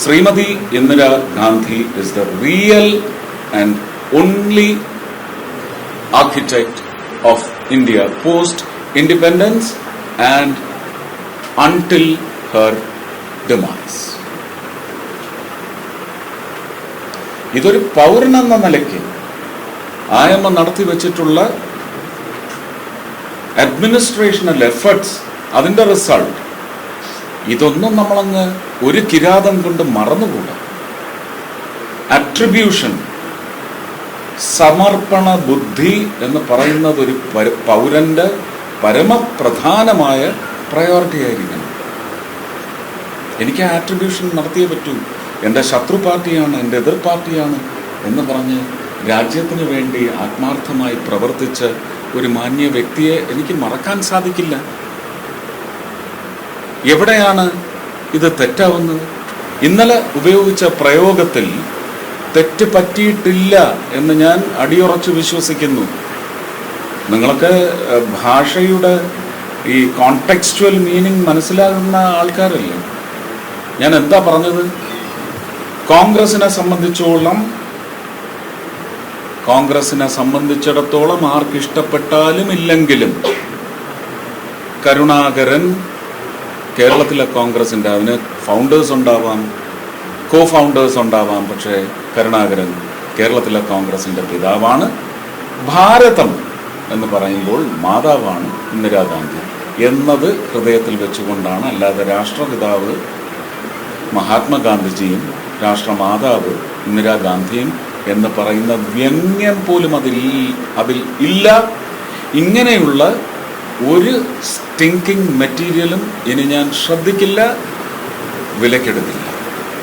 Shrimati Indira Gandhi is the real and only architect of India post independence and until her demise ഇതൊരു പൗരനെന്ന നിലയ്ക്ക് ആയമ്മ നടത്തി വെച്ചിട്ടുള്ള administrational efforts അതിന്റെ result ഇതൊന്നും നമ്മളങ്ങ് ഒരു കിരാതം കൊണ്ട് മറന്നുകൂടാ. അട്രിബ്യൂഷൻ സമർപ്പണ ബുദ്ധി എന്ന് പറയുന്നത് ഒരു പൗരന്റെ പരമപ്രധാനമായ പ്രയോറിറ്റി ആയിരിക്കണം. എനിക്ക് ആട്രിബ്യൂഷൻ നടത്തിയേ പറ്റൂ. എന്റെ ശത്രു പാർട്ടിയാണ് എന്റെ എതിർ പാർട്ടിയാണ് എന്ന് പറഞ്ഞ് രാജ്യത്തിന് വേണ്ടി ആത്മാർത്ഥമായി പ്രവർത്തിച്ച ഒരു മാന്യ വ്യക്തിയെ എനിക്ക് മറക്കാൻ സാധിക്കില്ല. എവിടെയാണ് ഇത് തെറ്റാവുന്നത്? ഇന്നലെ ഉപയോഗിച്ച പ്രയോഗത്തിൽ തെറ്റ് പറ്റിയിട്ടില്ല എന്ന് ഞാൻ അടിയുറച്ച് വിശ്വസിക്കുന്നു. നിങ്ങൾക്ക് ഭാഷയുടെ ഈ കോണ്ടെക്സ്റ്റുവൽ മീനിങ് മനസ്സിലാകുന്ന ആൾക്കാരല്ലേ? ഞാൻ എന്താ പറഞ്ഞത്? കോൺഗ്രസിനെ സംബന്ധിച്ചോളം കോൺഗ്രസിനെ സംബന്ധിച്ചിടത്തോളം ആർക്കിഷ്ടപ്പെട്ടാലും ഇല്ലെങ്കിലും കരുണാകരൻ കേരളത്തിലെ കോൺഗ്രസിന്റെ അതിന് ഫൗണ്ടേഴ്സ് ഉണ്ടാവാം കോ ഫൗണ്ടേഴ്സ് ഉണ്ടാവാം പക്ഷേ കരുണാകരൻ കേരളത്തിലെ കോൺഗ്രസിന്റെ പിതാവാണ്. ഭാരതം എന്ന് പറയുമ്പോൾ മാതാവാണ് ഇന്ദിരാഗാന്ധി എന്നത് ഹൃദയത്തിൽ വെച്ചുകൊണ്ടാണ്. അല്ലാതെ രാഷ്ട്രപിതാവ് മഹാത്മാഗാന്ധിജിയും രാഷ്ട്രമാതാവ് ഇന്ദിരാഗാന്ധിയും എന്ന് പറയുന്ന വ്യംഗ്യം പോലും അതിൽ അതിൽ ഇല്ല. ഇങ്ങനെയുള്ള ഒരു സ്റ്റിങ്കിങ് മെറ്റീരിയലും ഇനി ഞാൻ ശ്രദ്ധിക്കില്ല വിലക്കെടുക്കില്ല